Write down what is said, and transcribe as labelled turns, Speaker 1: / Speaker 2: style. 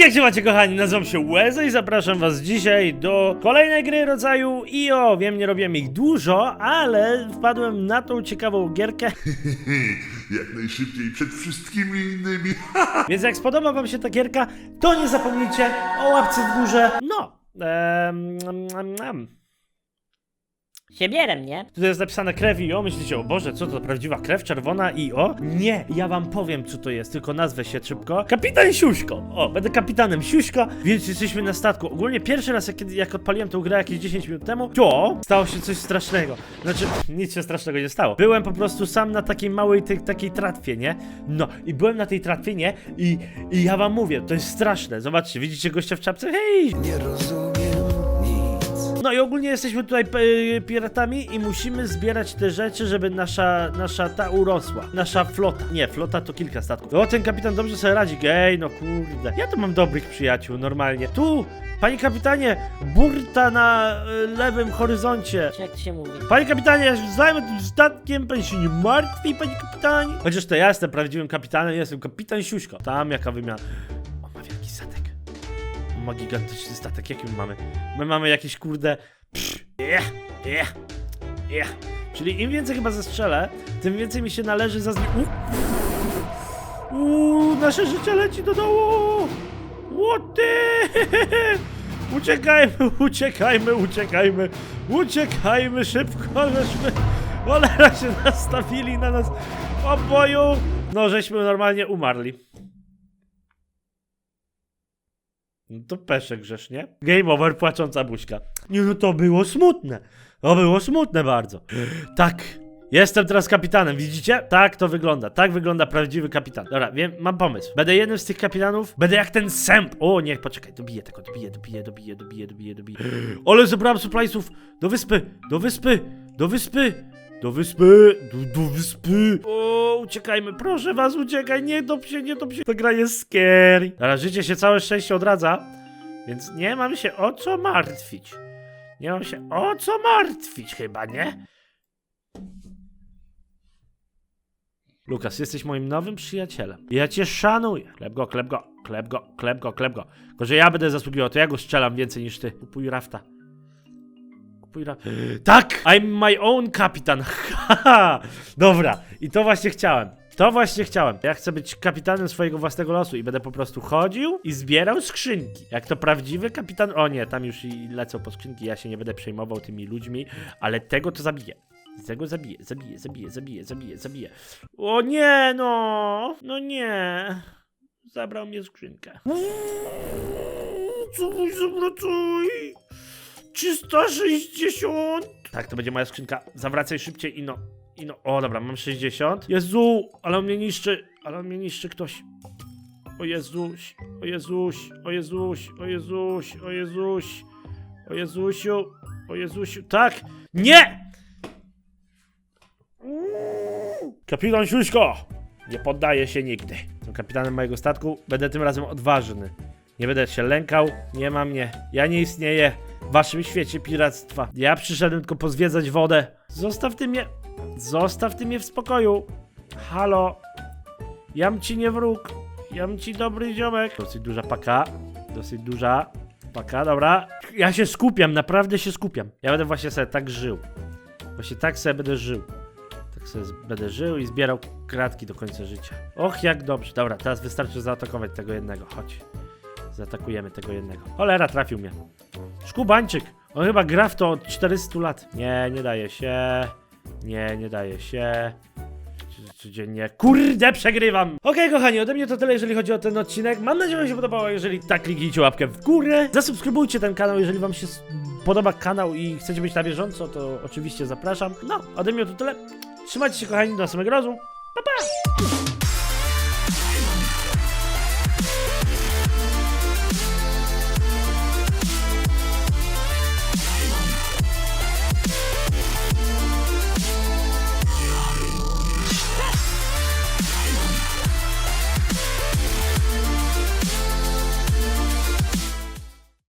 Speaker 1: Jak się macie kochani? Nazywam się Łeza i zapraszam was dzisiaj do kolejnej gry rodzaju IO. Wiem, nie robiłem ich dużo, ale wpadłem na tą ciekawą gierkę,
Speaker 2: Jak najszybciej przed wszystkimi innymi.
Speaker 1: więc jak spodoba wam się ta gierka, to nie zapomnijcie o łapce w górze. No, em, em, em.
Speaker 3: Siebierem, nie?
Speaker 1: Tutaj jest napisane krew IO, myślicie, o Boże, co to prawdziwa krew czerwona IO? Nie, ja wam powiem, co to jest, tylko nazwę się szybko. Kapitan Siuśko! O, będę kapitanem Siuśko, więc jesteśmy na statku. Ogólnie pierwszy raz, jak, kiedy- jak odpaliłem tę grę jakieś 10 minut temu, to stało się coś strasznego. Znaczy, nic się strasznego nie stało. Byłem po prostu sam na takiej małej, tej, takiej tratwie, nie? No, i byłem na tej tratwie, nie? I, I ja wam mówię, to jest straszne. Zobaczcie, widzicie gościa w czapce? Hej!
Speaker 4: Nie rozumiem.
Speaker 1: No i ogólnie jesteśmy tutaj e, piratami i musimy zbierać te rzeczy, żeby nasza, nasza ta urosła. Nasza flota. Nie, flota to kilka statków. O, ten kapitan dobrze sobie radzi. Gej, no kurde. Ja tu mam dobrych przyjaciół, normalnie. Tu, panie kapitanie, burta na e, lewym horyzoncie.
Speaker 3: Jak to się mówi?
Speaker 1: Panie kapitanie, ja się zajmę tym statkiem, pan się nie martwi, panie kapitanie. Chociaż to ja jestem prawdziwym kapitanem, jestem kapitan Siuśko. Tam jaka wymiana. Ma gigantyczny statek, jaki my mamy? My mamy jakieś kurde... Psz, yeah, yeah, yeah. Czyli im więcej chyba zestrzelę, tym więcej mi się należy za... Uuu, nasze życie leci do dołu! What the? Uciekajmy, uciekajmy, uciekajmy, uciekajmy szybko, żeśmy... Cholera się nastawili na nas oboju! No, żeśmy normalnie umarli. No to peszek grzesznie. Game over, płacząca buźka. Nie no, to było smutne. To było smutne bardzo. Tak. Jestem teraz kapitanem, widzicie? Tak to wygląda. Tak wygląda prawdziwy kapitan. Dobra, wiem, mam pomysł. Będę jednym z tych kapitanów. Będę jak ten sęp. O, nie, poczekaj, dobiję tego, dobiję, dobiję, dobiję, dobiję, dobiję, dobiję. Ale zebrałem suppliesów do wyspy, do wyspy, do wyspy, do wyspy, do, do wyspy. O, uciekajmy, proszę was, uciekaj, nie dop się, nie dop się. Ta gra jest scary. Dobra, życie się całe szczęście odradza, więc nie mam się o co martwić. Nie mam się o co martwić chyba, nie? Lukas, jesteś moim nowym przyjacielem. Ja cię szanuję. Klep go, klep go, klep go, klep go, klep go. Tylko, że ja będę zasługiwał, to ja go strzelam więcej niż ty. Kupuj rafta. Rafta. Tak! I'm my own kapitan. Haha! Dobra, i to właśnie chciałem. To właśnie chciałem. Ja chcę być kapitanem swojego własnego losu i będę po prostu chodził i zbierał skrzynki. Jak to prawdziwy kapitan. O nie, tam już i lecą po skrzynki. Ja się nie będę przejmował tymi ludźmi, ale tego to zabiję. Tego zabiję, zabiję, zabiję, zabiję, zabiję, zabiję. O nie, no! No nie. Zabrał mnie skrzynkę. Co mój zawracaj? 360! Tak, to będzie moja skrzynka. Zawracaj szybciej i no. I no. O, dobra, mam 60. Jezu, ale on mnie niszczy. Ale on mnie niszczy ktoś. O Jezuś, o Jezuś, o Jezuś, o Jezuś, o Jezuś, o Jezusiu, o Jezusiu. Tak! Nie! Kapitan Siuśko! Nie poddaję się nigdy. Jestem kapitanem mojego statku. Będę tym razem odważny. Nie będę się lękał. Nie ma mnie. Ja nie istnieję waszym świecie piractwa. Ja przyszedłem tylko pozwiedzać wodę. Zostaw ty mnie. Zostaw ty mnie w spokoju. Halo. Jam ci nie wróg. Jam ci dobry ziomek. Dosyć duża paka. Dosyć duża paka, dobra. Ja się skupiam, naprawdę się skupiam. Ja będę właśnie sobie tak żył. Właśnie tak sobie będę żył. Tak sobie będę żył i zbierał kratki do końca życia. Och, jak dobrze. Dobra, teraz wystarczy zaatakować tego jednego. Chodź. Zaatakujemy tego jednego. Cholera, trafił mnie. Szkubańczyk. On chyba gra w to od 400 lat. Nie, nie daje się. Nie, nie daje się. Codziennie. Kurde, przegrywam! Okej, kochani, ode mnie to tyle, jeżeli chodzi o ten odcinek. Mam nadzieję, że się podobało. Jeżeli tak, kliknijcie łapkę w górę. Zasubskrybujcie ten kanał, jeżeli wam się podoba kanał i chcecie być na bieżąco, to oczywiście zapraszam. No, ode mnie to tyle. Trzymajcie się, kochani, do następnego razu. Pa, pa!